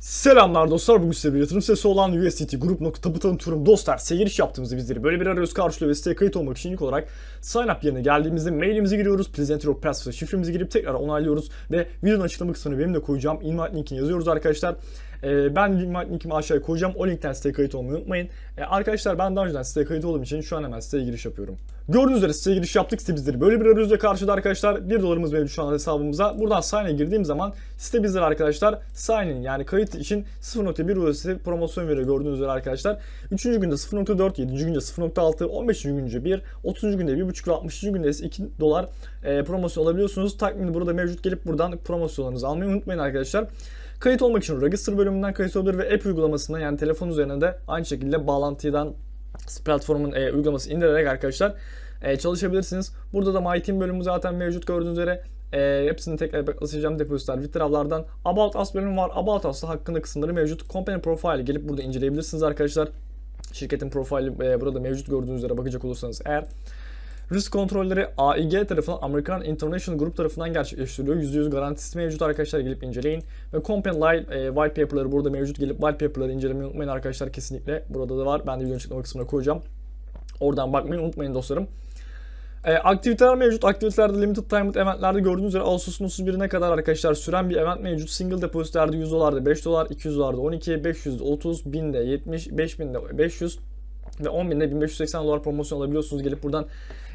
Selamlar dostlar bugün size bir yatırım sesi olan USDT Group.tabı tanıtıyorum dostlar size giriş yaptığımızda bizleri böyle bir arıyoruz. Karşılıyor ve siteye kayıt olmak için ilk olarak sign up yerine geldiğimizde mailimizi giriyoruz. Please enter your password şifremizi girip tekrar onaylıyoruz ve videonun açıklama kısmına benim de koyacağım invite linkini yazıyoruz arkadaşlar ee, ben linkimi aşağıya koyacağım o linkten siteye kayıt olmayı unutmayın Ee, arkadaşlar ben daha önceden siteye kayıt olduğum için şu an hemen siteye giriş yapıyorum Gördüğünüz üzere siteye giriş yaptık site bizleri böyle bir arayüzle karşıda arkadaşlar 1 dolarımız mevcut şu an hesabımıza buradan sign'e girdiğim zaman site bizlere arkadaşlar sign'in yani kayıt için 0.1 USD promosyon veriyor gördüğünüz üzere arkadaşlar. 3. günde 0.4, 7. günde 0.6, 15. günde 1, 30. günde 1.5 ve 60. günde ise 2 dolar e, promosyon alabiliyorsunuz. Takvimde burada mevcut gelip buradan promosyonlarınızı almayı unutmayın arkadaşlar. Kayıt olmak için Register bölümünden kayıt olabilir ve app uygulamasından yani telefon üzerine de aynı şekilde bağlantıdan platformun e, uygulaması indirerek arkadaşlar e, çalışabilirsiniz. Burada da My bölümü zaten mevcut gördüğünüz üzere. E, hepsini tekrar basacağım depozitler, withdrawlardan. About Us bölümü var. About Us'ta hakkında kısımları mevcut. Company Profile gelip burada inceleyebilirsiniz arkadaşlar. Şirketin profili e, burada mevcut gördüğünüz üzere bakacak olursanız eğer. Risk kontrolleri AIG tarafından American International Group tarafından gerçekleştiriliyor. %100 garantisi mevcut arkadaşlar gelip inceleyin. Ve Company Live e, white paper'ları burada mevcut gelip white paper'ları incelemeyi unutmayın arkadaşlar kesinlikle. Burada da var. Ben de videonun açıklama kısmına koyacağım. Oradan bakmayı unutmayın dostlarım. E, aktiviteler mevcut. Aktivitelerde limited timed eventlerde gördüğünüz üzere Ağustos'un 31'ine kadar arkadaşlar süren bir event mevcut. Single depozitlerde 100 dolarda 5 dolar, 200 dolarda 12, 500'de 30, 1000'de 70, 5000'de 500 ve 10.000'de 1580 dolar promosyon alabiliyorsunuz. Gelip buradan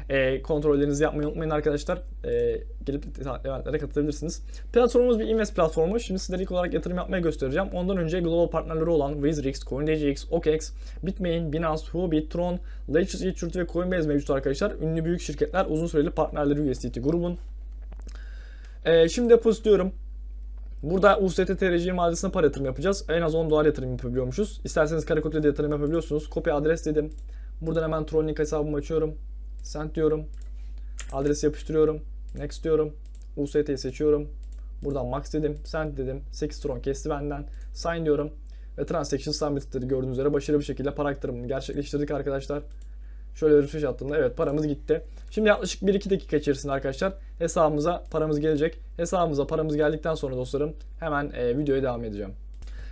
e, kontrollerinizi yapmayı unutmayın arkadaşlar. E, gelip eventlere katılabilirsiniz. Platformumuz bir invest platformu. Şimdi sizlere ilk olarak yatırım yapmaya göstereceğim. Ondan önce global partnerleri olan WizRix, CoinDJX, OKX, Bitmain, Binance, Huobi, Tron, Ledger, Ethereum ve Coinbase mevcut arkadaşlar. Ünlü büyük şirketler, uzun süreli partnerleri USDT grubun. E, şimdi depozitliyorum. Burada USDT TRC madesine para yatırım yapacağız. En az 10 dolar yatırım yapabiliyormuşuz. İsterseniz koduyla da yatırım yapabiliyorsunuz. Kopya adres dedim. Buradan hemen Trollink hesabımı açıyorum. Send diyorum. Adresi yapıştırıyorum. Next diyorum. USDT'yi seçiyorum. Buradan max dedim. Send dedim. 8 tron kesti benden. Sign diyorum. Ve transaction submitted gördüğünüz üzere başarılı bir şekilde para aktarımını gerçekleştirdik arkadaşlar. Şöyle refresh attığımda evet paramız gitti. Şimdi yaklaşık 1-2 dakika içerisinde arkadaşlar hesabımıza paramız gelecek. Hesabımıza paramız geldikten sonra dostlarım hemen e, videoya devam edeceğim.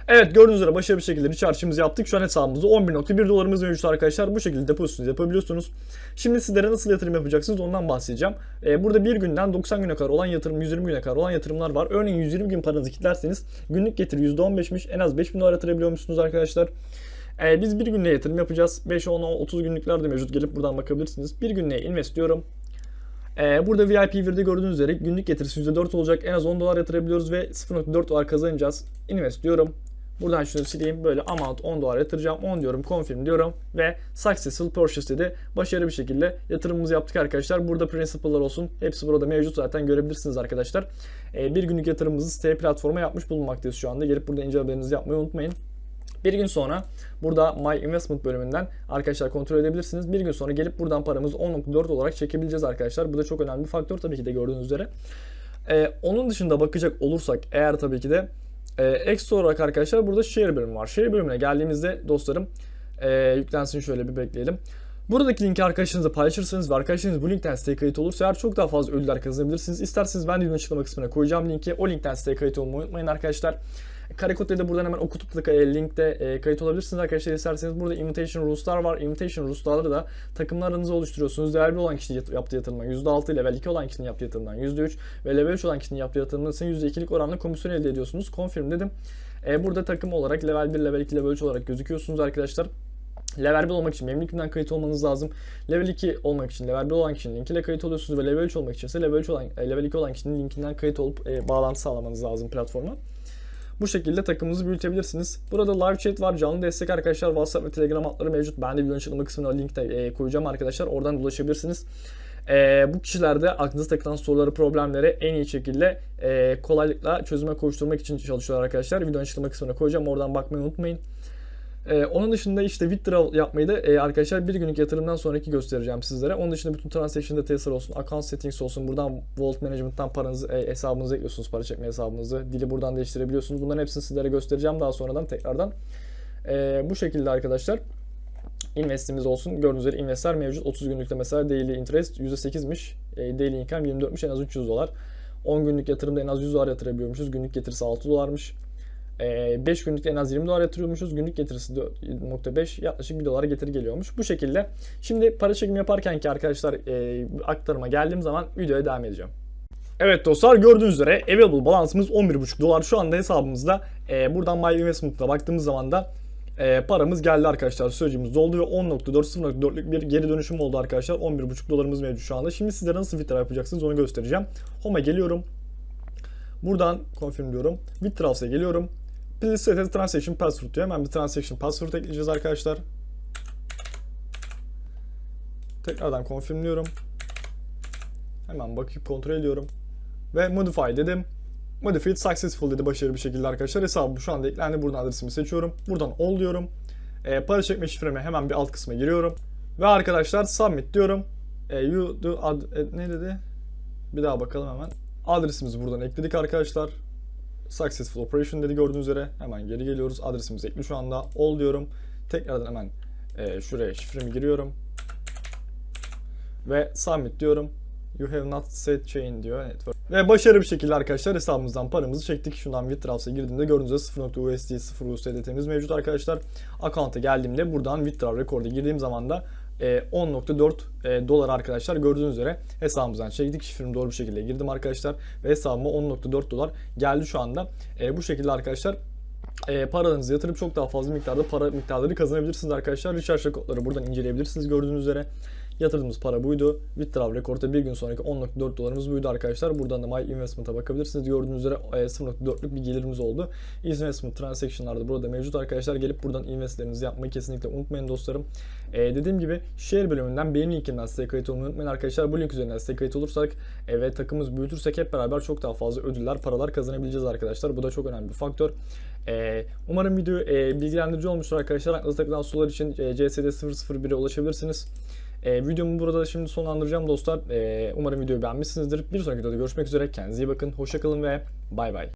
Evet gördüğünüz üzere başarılı bir şekilde recharge'ımızı yaptık. Şu an hesabımızda 11.1 dolarımız mevcut arkadaşlar. Bu şekilde depozitonuzu yapabiliyorsunuz. Şimdi sizlere nasıl yatırım yapacaksınız ondan bahsedeceğim. Ee, burada bir günden 90 güne kadar olan yatırım, 120 güne kadar olan yatırımlar var. Örneğin 120 gün paranızı kilitlerseniz günlük getiri %15'miş. En az 5000 dolar yatırabiliyormuşsunuz arkadaşlar. Ee, biz bir günlüğe yatırım yapacağız. 5, 10, 30 günlükler de mevcut. Gelip buradan bakabilirsiniz. Bir günlüğe invest diyorum. Ee, burada VIP 1'de gördüğünüz üzere günlük getirisi %4 olacak. En az 10 dolar yatırabiliyoruz ve 0.4 dolar kazanacağız. Invest diyorum. Buradan şunu sileyim. Böyle amount 10 dolar yatıracağım. 10 diyorum. Confirm diyorum. Ve successful purchase dedi. Başarılı bir şekilde yatırımımızı yaptık arkadaşlar. Burada principal'lar olsun. Hepsi burada mevcut zaten görebilirsiniz arkadaşlar. Ee, bir günlük yatırımımızı siteye platforma yapmış bulunmaktayız şu anda. Gelip burada incelemelerinizi yapmayı unutmayın. Bir gün sonra burada My Investment bölümünden arkadaşlar kontrol edebilirsiniz. Bir gün sonra gelip buradan paramızı 10.4 olarak çekebileceğiz arkadaşlar. Bu da çok önemli bir faktör tabii ki de gördüğünüz üzere. Ee, onun dışında bakacak olursak eğer tabii ki de e, ekstra olarak arkadaşlar burada share bölümü var. Share bölümüne geldiğimizde dostlarım e, yüklensin şöyle bir bekleyelim. Buradaki linki arkadaşlarınızla paylaşırsanız ve arkadaşlarınız bu linkten siteye kayıt olursa eğer çok daha fazla ödüller kazanabilirsiniz. İsterseniz ben de videonun açıklama kısmına koyacağım linki. O linkten siteye kayıt olmayı unutmayın arkadaşlar. Karekod da buradan hemen okutup da e, linkte e, kayıt olabilirsiniz arkadaşlar. İsterseniz burada invitation rules'lar var. Invitation rules'ları da takımlarınızı oluşturuyorsunuz. 1 olan kişinin yaptığı yatırımdan %6, level 2 olan kişinin yaptığı yatırımdan %3 ve level 3 olan kişinin yaptığı yatırımdan ise %2'lik oranla komisyon elde ediyorsunuz. Confirm dedim. E, burada takım olarak level 1, level 2, level 3 olarak gözüküyorsunuz arkadaşlar. Level 1 olmak için linkimden kayıt olmanız lazım. Level 2 olmak için level 1 olan kişinin linkiyle kayıt oluyorsunuz ve level 3 olmak için ise level 3 olan e, level 2 olan kişinin linkinden kayıt olup e, bağlantı sağlamanız lazım platforma. Bu şekilde takımınızı büyütebilirsiniz. Burada live chat var, canlı destek arkadaşlar. WhatsApp ve Telegram hatları mevcut. Ben de videonun açıklama kısmına linkte e, koyacağım arkadaşlar. Oradan ulaşabilirsiniz. E, bu kişilerde aklınıza takılan soruları, problemleri en iyi şekilde e, kolaylıkla çözüme koşturmak için çalışıyorlar arkadaşlar. Videonun açıklama kısmına koyacağım. Oradan bakmayı unutmayın. Ee, onun dışında işte withdraw yapmayı da e, arkadaşlar bir günlük yatırımdan sonraki göstereceğim sizlere. Onun dışında bütün transaction details'lar olsun, account settings olsun. Buradan Vault Management'tan paranızı, e, hesabınıza ekliyorsunuz, para çekme hesabınızı. Dili buradan değiştirebiliyorsunuz. Bunların hepsini sizlere göstereceğim daha sonradan tekrardan. E, bu şekilde arkadaşlar investimiz olsun. Gördüğünüz üzere investler mevcut. 30 günlükte mesela daily interest %8'miş. E, daily income 24'müş en az 300 dolar. 10 günlük yatırımda en az 100 dolar yatırabiliyormuşuz. Günlük getirisi 6 dolarmış. 5 günlük en az 20 dolar yatırıyormuşuz. Günlük getirisi 4.5 yaklaşık 1 dolara getiri geliyormuş. Bu şekilde. Şimdi para çekimi yaparken ki arkadaşlar e, aktarıma geldiğim zaman videoya devam edeceğim. Evet dostlar gördüğünüz üzere available balansımız 11.5 dolar şu anda hesabımızda. E, buradan My Investment'a baktığımız zaman da e, paramız geldi arkadaşlar. Sürecimiz doldu ve 10.4 0.4'lük bir geri dönüşüm oldu arkadaşlar. 11.5 dolarımız mevcut şu anda. Şimdi sizlere nasıl withdraw yapacaksınız onu göstereceğim. Home'a geliyorum. Buradan confirm diyorum. Withdraws'a geliyorum. Please set a transaction password diyor. Hemen bir transaction password ekleyeceğiz arkadaşlar. Tekrardan confirmliyorum. Hemen bakıp kontrol ediyorum. Ve modify dedim. Modified successful dedi başarılı bir şekilde arkadaşlar. Hesabım şu anda eklendi. Buradan adresimi seçiyorum. Buradan all diyorum. E, para çekme şifreme hemen bir alt kısma giriyorum. Ve arkadaşlar submit diyorum. E, you do ad, e, ne dedi? Bir daha bakalım hemen. Adresimizi buradan ekledik arkadaşlar. Successful operation dedi gördüğünüz üzere. Hemen geri geliyoruz. Adresimiz ekli şu anda. All diyorum. Tekrardan hemen e, şuraya şifremi giriyorum. Ve submit diyorum. You have not set chain diyor. Network. Ve başarılı bir şekilde arkadaşlar hesabımızdan paramızı çektik. Şundan withdraws'a girdiğimde gördüğünüz üzere 0.USD 0 USDT'miz mevcut arkadaşlar. Account'a geldiğimde buradan withdraw record'a girdiğim zaman da e, 10.4 e, dolar arkadaşlar gördüğünüz üzere hesabımızdan çektik. Şifremi doğru bir şekilde girdim arkadaşlar. Ve hesabıma 10.4 dolar geldi şu anda. E, bu şekilde arkadaşlar e, paranızı yatırıp çok daha fazla miktarda para miktarları kazanabilirsiniz arkadaşlar. Recharge kodları buradan inceleyebilirsiniz gördüğünüz üzere. Yatırdığımız para buydu. Withdraw rekorda bir gün sonraki 10.4 dolarımız buydu arkadaşlar. Buradan da My Investment'a bakabilirsiniz. Gördüğünüz üzere e, 0.4'lük bir gelirimiz oldu. Investment transaction'larda burada mevcut arkadaşlar. Gelip buradan investlerinizi yapmayı kesinlikle unutmayın dostlarım. E, dediğim gibi share bölümünden benim linkimden size kayıt olmayı unutmayın arkadaşlar. Bu link üzerinden size kayıt olursak e, ve takımımız büyütürsek hep beraber çok daha fazla ödüller, paralar kazanabileceğiz arkadaşlar. Bu da çok önemli bir faktör. E, umarım video e, bilgilendirici olmuştur arkadaşlar. Aklınızda takılan sorular için e, CSD 001'e ulaşabilirsiniz. E, videomu burada şimdi sonlandıracağım dostlar. E, umarım videoyu beğenmişsinizdir. Bir sonraki videoda görüşmek üzere. Kendinize iyi bakın. Hoşçakalın ve bay bay.